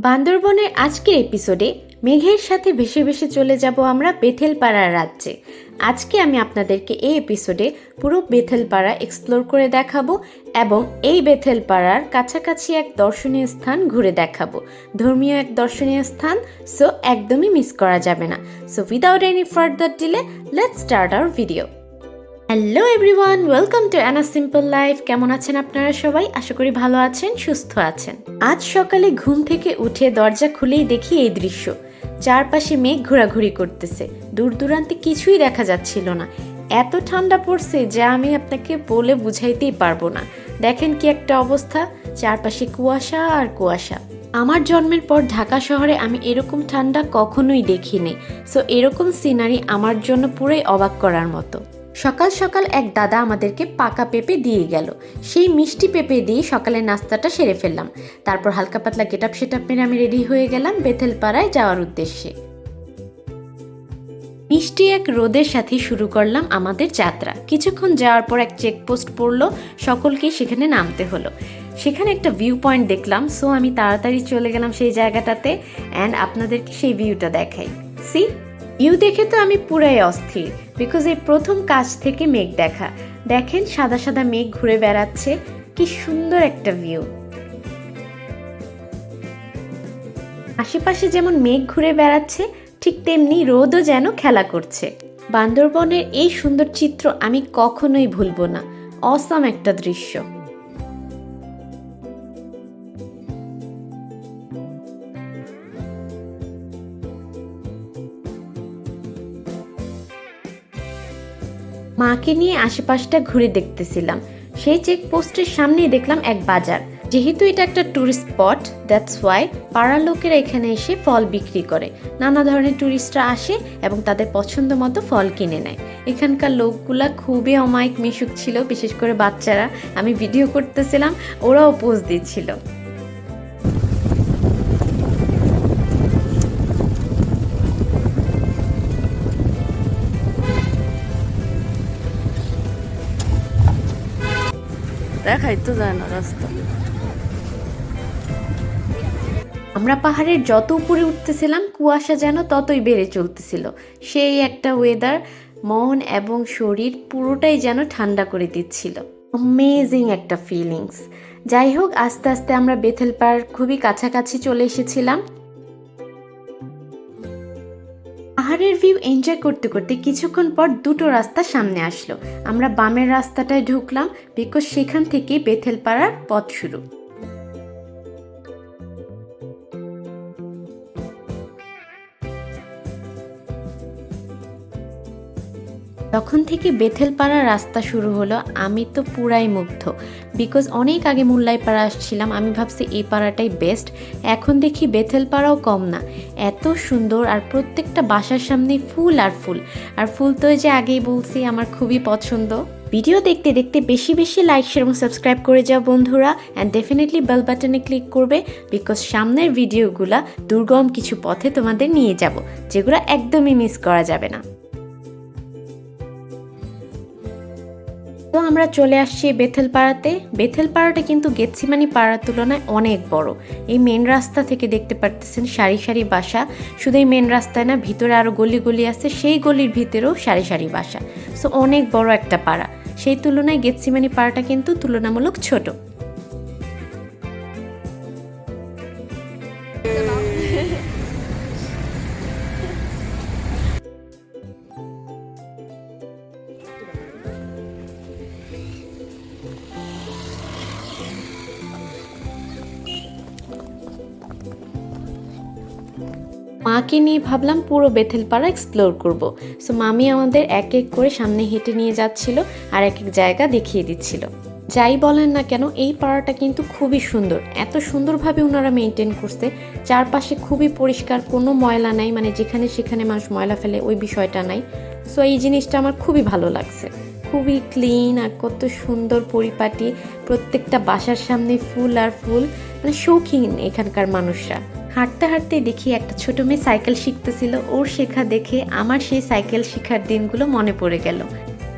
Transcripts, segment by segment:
বান্দরবনের আজকের এপিসোডে মেঘের সাথে ভেসে ভেসে চলে যাব আমরা বেথেলপাড়ার রাজ্যে। আজকে আমি আপনাদেরকে এই এপিসোডে পুরো বেথেলপাড়া এক্সপ্লোর করে দেখাবো এবং এই বেথেলপাড়ার কাছাকাছি এক দর্শনীয় স্থান ঘুরে দেখাবো। ধর্মীয় এক দর্শনীয় স্থান সো একদমই মিস করা যাবে না। So without any further delay let's start our video hello everyone welcome to Anna simple life কেমন আছেন আপনারা সবাই? আশা করি ভালো আছেন, সুস্থ আছেন। আজ সকালে ঘুম থেকে উঠে দরজা খুলেই দেখি এই দৃশ্য। চারপাশে মেঘ ঘোরাঘুরি করতেছে। দূর দূরান্তে কিছুই দেখা যাচ্ছিল না। এত ঠান্ডা পড়ছে যা আমি আপনাকে বলে বুঝাইতেই পারব না। দেখেন কি একটা অবস্থা, চারপাশে কুয়াশা আর কুয়াশা। আমার জন্মের পর ঢাকা শহরে আমি এরকম ঠান্ডা কখনোই দেখিনি। সো এরকম সিনারি আমার জন্য পুরোই অবাক করার মতো। সকাল সকাল এক দাদা আমাদেরকে পাকা পেঁপে দিয়ে গেল। সেই মিষ্টি পেঁপে দিয়ে সকালে নাস্তাটা সেরে ফেললাম। তারপর হালকা পাতলা গেট আপ সেট আপ মেরে আমি রেডি হয়ে গেলাম বেথেলপাড়ায় যাওয়ার উদ্দেশ্যে। মিষ্টি এক রোদের সাথে শুরু করলাম আমাদের যাত্রা। কিছুক্ষণ যাওয়ার পর এক চেকপোস্ট পড়ল সকলকেই সেখানে নামতে হলো। সেখানে একটা ভিউ পয়েন্ট দেখলাম, সো আমি তাড়াতাড়ি চলে গেলাম সেই জায়গাটাতে, অ্যান্ড আপনাদেরকে সেই ভিউটা দেখাই। সি? ভিউ দেখে তো আমি পুরাই অস্থির বিকজ এই প্রথম কাছ থেকে মেঘ দেখা। দেখেন সাদা সাদা মেঘ ঘুরে বেড়াচ্ছে, কি সুন্দর একটা ভিউ আশেপাশে যেমন মেঘ ঘুরে বেড়াচ্ছে, ঠিক তেমনি রোদও যেন খেলা করছে। বান্দরবনের এই সুন্দর চিত্র আমি কখনোই ভুলবো না। অসাম একটা দৃশ্য। মাকে নিয়ে আশেপাশটা ঘুরে দেখতেছিলাম। সেই চেকপোস্টের সামনেই দেখলাম এক বাজার। যেহেতু এটা একটা ট্যুরিস্ট স্পট দ্যাটস ওয়াই পাড়ার লোকেরা এখানে এসে ফল বিক্রি করে। নানা ধরনের ট্যুরিস্টরা আসে এবং তাদের পছন্দ মতো ফল কিনে নেয়। এখানকার লোকগুলা খুবই অমায়িক মিশুক ছিল, বিশেষ করে বাচ্চারা। আমি ভিডিও করতেছিলাম, ওরাও পোজ দিচ্ছিল। দেখাই যায় না রাস্তা। আমরা পাহাড়ের যত উপরে উঠতেছিলাম, কুয়াশা যেন ততই বেড়ে চলতেছিল। সেই একটা ওয়েদার মন এবং শরীর পুরোটাই যেন ঠান্ডা করে দিচ্ছিল। অ্যামেজিং একটা ফিলিংস যাই হোক, আস্তে আস্তে আমরা বেথেলপাড় খুবই কাছাকাছি চলে এসেছিলাম। পাহাড়ের ভিউ এনজয় করতে করতে কিছুক্ষণ পর দুটো রাস্তা সামনে আসলো। আমরা বামের রাস্তাটায় ঢুকলাম বিকজ সেখান থেকে বেথেলপাড়ার পথ শুরু। তখন থেকে বেথেলপাড়া রাস্তা শুরু হলো। আমি তো পুরাই মুগ্ধ। বিকজ অনেক আগে মুল্লাই পাড়া আসছিলাম, আমি ভাবছি এই পাড়াটাই বেস্ট এখন দেখি বেথেলপাড়াও কম না। এত সুন্দর আর প্রত্যেকটা বাসার সামনে ফুল আর ফুল। আর ফুল তো যে আগেই বলছি, আমার খুবই পছন্দ। ভিডিও দেখতে দেখতে বেশি বেশি লাইক শেয়ার এবং সাবস্ক্রাইব করে যাও বন্ধুরা। অ্যান্ড ডেফিনেটলি বেল বাটনে ক্লিক করবে বিকজ সামনের ভিডিওগুলা দুর্গম কিছু পথে তোমাদের নিয়ে যাব, যেগুলো একদমই মিস করা যাবে না। তো আমরা চলে আসছি বেথেলপাড়াতে। বেথেলপাড়াটা কিন্তু গেছিমানি পাড়ার তুলনায় অনেক বড়। এই মেন রাস্তা থেকে দেখতে পারতেছেন সারি সারি বাসা। শুধু এই মেন রাস্তায় না, ভিতরে আরও গলি গলি আছে, সেই গলির ভিতরেও সারি সারি বাসা। সো অনেক বড় একটা পাড়া। সেই তুলনায় গেছিমানি পাড়াটা কিন্তু তুলনামূলক ছোট। মাকে নিয়ে ভাবলাম পুরো বেথেলপাড়া এক্সপ্লোর করব। সো মামি আমাদের এক এক করে সামনে হেঁটে নিয়ে যাচ্ছিল আর এক এক জায়গা দেখিয়ে দিচ্ছিল। যাই বলেন না কেন, এই পাড়াটা কিন্তু খুবই সুন্দর। এত সুন্দরভাবে ওনারা মেনটেন করছে। চারপাশে খুবই পরিষ্কার, কোনো ময়লা নাই মানে যেখানে সেখানে মানুষ ময়লা ফেলে, ওই বিষয়টা নাই। সো এই জিনিসটা আমার খুবই ভালো লাগছে। খুবই ক্লিন আর কত সুন্দর পরিপাটি, প্রত্যেকটা বাসার সামনে ফুল আর ফুল মানে শৌখিন এখানকার মানুষরা। হাঁটতে হাঁটতে দেখি একটা ছোট মেয়ে সাইকেল শিখতেছিল। ওর শেখা দেখে আমার সেই সাইকেল শেখার দিনগুলো মনে পড়ে গেল।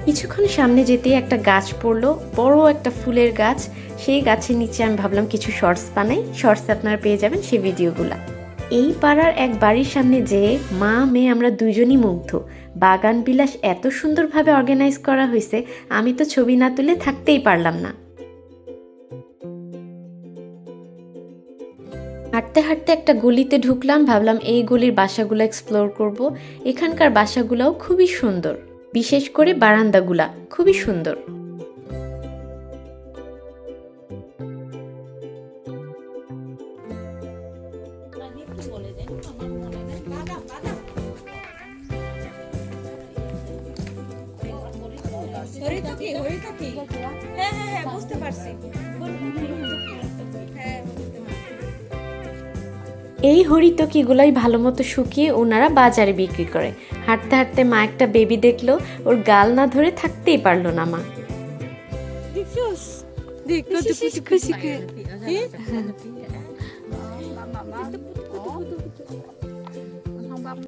কিছুক্ষণ সামনে যেতেই একটা গাছ পড়ল। বড় একটা ফুলের গাছ। সেই গাছের নিচে আমি ভাবলাম কিছু শর্টস বানাই। শর্টস আপনারা পেয়ে যাবেন সেই ভিডিওগুলো। এই পাড়ার এক বাড়ির সামনে যেয়ে মা, মেয়ে আমরা দুজনই মুগ্ধ। বাগান বিলাস এত সুন্দরভাবে অর্গানাইজ করা হয়েছে আমি তো ছবি না তুলে থাকতেই পারলাম না। হাঁটতে হাঁটতে একটা গলিতে ঢুকলাম, ভাবলাম এই গলির বাসাগুলো এক্সপ্লোর করব। এখানকার বাসাগুলোও খুবই সুন্দর। বিশেষ করে বারান্দাগুলা খুবই সুন্দর। হ্যাঁ হ্যাঁ হ্যাঁ বুঝতে পারছি। এই হরিতকিগুলোই ভালো মতো শুকিয়ে ওনারা বাজারে বিক্রি করে। হাঁটতে হাঁটতে মা একটা বেবি দেখল ওর গাল না ধরে থাকতেই পারল না মা। করে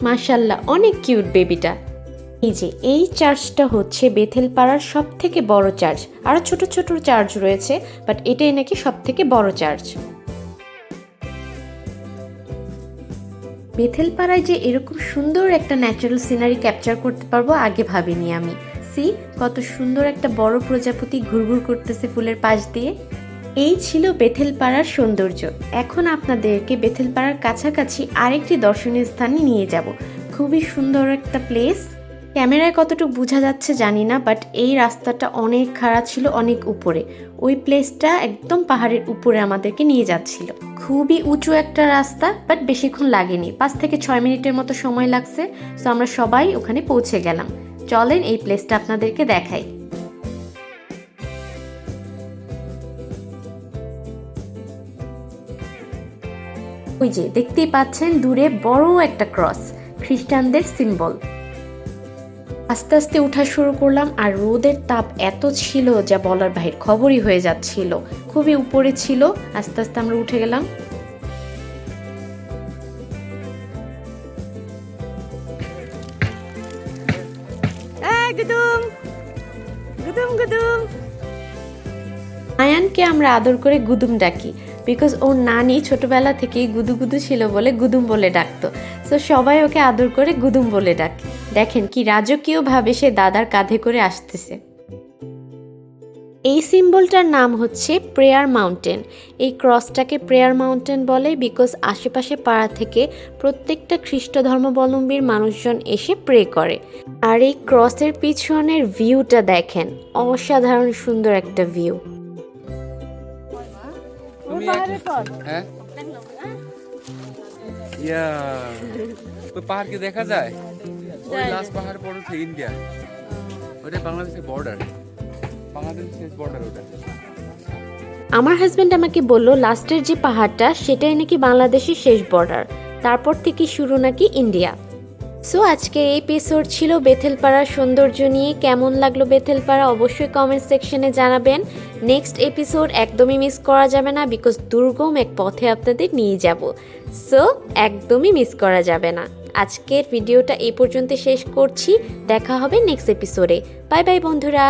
মাশাল্লাহ অনেক কিউট বেবিটা। এই যে এই চার্চটা হচ্ছে বেথেলপাড়ার সব থেকে বড় চার্চ আরও ছোট ছোট চার্চ রয়েছে বাট এটাই নাকি সব থেকে বড় চার্চ বেথেলপাড়ায় যে এরকম সুন্দর একটা ন্যাচারাল সিনারি ক্যাপচার করতে পারব, আগে ভাবিনি আমি। সি কত সুন্দর একটা বড় প্রজাপতি ঘুরঘুর করতেছে ফুলের পাশ দিয়ে। এই ছিল বেথেলপাড়ার সৌন্দর্য। এখন আপনাদেরকে বেথেলপাড়ার কাছাকাছি আরেকটি দর্শনীয় স্থানে নিয়ে যাব। খুবই সুন্দর একটা প্লেস ক্যামেরায় কতটুকু বোঝা যাচ্ছে জানি না বাট এই রাস্তাটা অনেক খারাপ ছিল, অনেক উপরে। ওই প্লেসটা একদম পাহাড়ের উপরে আমাদেরকে নিয়ে যাচ্ছিল। খুবই উঁচু একটা রাস্তা বাট বেশিক্ষণ লাগেনি। পাঁচ থেকে ছয় মিনিটের মতো সময় লাগছে সো আমরা সবাই ওখানে পৌঁছে গেলাম। চলেন এই প্লেসটা আপনাদেরকে দেখাই। ওই যে, দেখতেই পাচ্ছেন দূরে বড় একটা ক্রস খ্রিস্টানদের সিম্বল আস্তে আস্তে উঠা শুরু করলাম আর রোদের তাপ এত ছিল যা বলার বাহির খবরই হয়ে যাচ্ছিল। খুবই উপরে ছিল আস্তে আস্তে আমরা উঠে গেলাম। এই গুদুম গুদুম গুদুম। আয়ানকে আমরা আদর করে গুদুম ডাকি বিকজ ওর নানি ছোটবেলা থেকেই গুদু গুদু ছিল বলে গুদুম বলে ডাকতো। সো সবাই ওকে আদর করে গুদুম বলে ডাকে। দেখেন কি রাজকীয়ভাবে সে দাদার কাঁধে করে আসতেছে। এই সিম্বলটার নাম হচ্ছে প্রেয়ার মাউন্টেন। এই ক্রসটাকে প্রেয়ার মাউন্টেন বলে বিকজ আশেপাশে পাড়া থেকে প্রত্যেকটা খ্রিস্ট ধর্মাবলম্বীর মানুষজন এসে প্রে করে। আর এই ক্রসের পিছনের ভিউটা দেখেন অসাধারণ সুন্দর একটা ভিউ তুমি হ্যাঁ? ইয়া কি দেখা যায়? ওই লাস্ট পাহাড় পড়ে হচ্ছে ইন্ডিয়া। ওটা বাংলাদেশের বর্ডার বাংলাদেশের শেষ বর্ডার ওটা। আমার হাজব্যান্ড আমাকে বলল লাস্টের যে পাহাড়টা সেটাই নাকি বাংলাদেশের শেষ বর্ডার তারপর থেকে শুরু নাকি ইন্ডিয়া? সো আজকে এই এপিসোড ছিল বেথেলপাড়ার সৌন্দর্য নিয়ে। কেমন লাগল বেথেলপাড়া? অবশ্যই কমেন্ট সেকশনে জানাবেন। নেক্সট এপিসোড একদমই মিস করা যাবে না বিকজ দুর্গম এক পথে আপনাদের নিয়ে যাব। সো একদমই মিস করা যাবে না। আজকের ভিডিওটা এই পর্যন্ত শেষ করছি। দেখা হবে নেক্সট এপিসোডে বাই বাই বন্ধুরা।